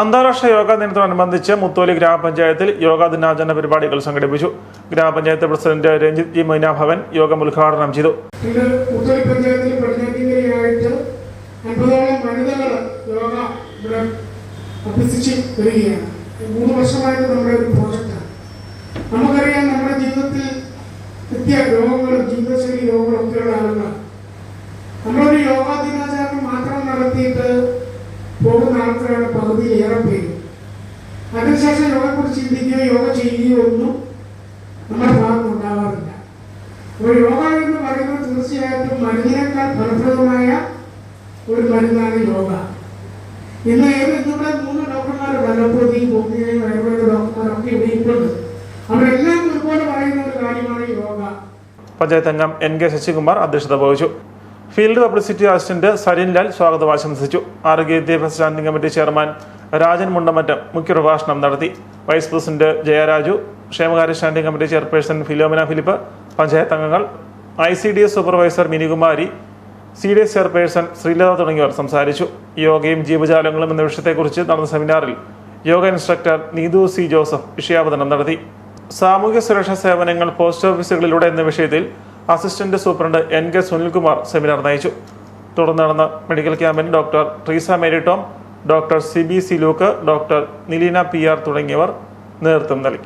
അന്താരാഷ്ട്ര യോഗാ ദിനത്തോടനുബന്ധിച്ച് മുത്തോലി ഗ്രാമപഞ്ചായത്തിൽ യോഗാ ദിനാചരണ പരിപാടികൾ സംഘടിപ്പിച്ചു. ഗ്രാമപഞ്ചായത്ത് പ്രസിഡന്റ് രഞ്ജിത് ജി മൈനാഭവൻ യോഗം ഉദ്ഘാടനം ചെയ്തു. മൂന്ന് വർഷമായിട്ട് നമ്മുടെ ഒരു പ്രോജക്റ്റാണ്. നമുക്കറിയാം നമ്മുടെ ജീവിതത്തിൽ നിത്യ രോഗങ്ങളും ജീവിതശൈലി രോഗങ്ങളും ആൾക്കാരാണ് പകുതിയിലേറെ പേര്. അതിനുശേഷം യോഗയെക്കുറിച്ച് ചിന്തിക്കുകയോ യോഗ ചെയ്യുകയോ ഒന്നും നമ്മുടെ ഭാഗത്ത് ഉണ്ടാവാറില്ല. അപ്പോൾ യോഗ എന്ന് പറയുന്നത് തീർച്ചയായിട്ടും മരുന്നിനേക്കാൾ ഫലപ്രദമായ ഒരു മരുന്നാണ് യോഗ. ഇന്ന് ഏത് ഇന്നിവിടെ മൂന്ന് ഡോക്ടർമാർ അലോപ്പതി ഹോമിയോ ആയുർവേദ ഡോക്ടർമാരൊക്കെ ഇവിടെ ഇപ്പോഴുണ്ട് അവരെല്ലാം ഒരുപോലെ പറയുന്ന ഒരു കാര്യമാണ് യോഗ. പഞ്ചായത്ത് അംഗം എൻ കെ ശശികുമാർ അധ്യക്ഷത വഹിച്ചു. Field publicity assistant Sarin Lal സ്വാഗതം. ആശംസിച്ചു. ആരോഗ്യ വിദ്യാഭ്യാസ standing committee chairman Rajan Mundamattam മുഖ്യപ്രഭാഷണം നടത്തി. വൈസ് പ്രസിഡന്റ് ജയരാജു ക്ഷേമകാര്യ standing committee chairperson Philomina Philip panchayat അംഗങ്ങൾ I C D S supervisor Minikumari C D S chairperson Sreelatha തുടങ്ങിയവർ സംസാരിച്ചു. യോഗയും ജീവജാലങ്ങളും എന്ന വിഷയത്തെക്കുറിച്ച് നടന്ന സെമിനാറിൽ യോഗ ഇൻസ്ട്രക്ടർ നീതു സി ജോസഫ് വിഷയാവതരണം നടത്തി. സാമൂഹ്യ സുരക്ഷാ സേവനങ്ങൾ പോസ്റ്റ് ഓഫീസുകളിലൂടെ എന്ന വിഷയത്തിൽ assistant superintendent N K Sunilkumar seminar നയിച്ചു. തുടർന്ന് നടന്ന മെഡിക്കൽ ക്യാമ്പിൽ doctor Treesa Mary Tom doctor C B C Luke doctor Nileena P R തുടങ്ങിയവർ നേതൃത്വം നൽകി.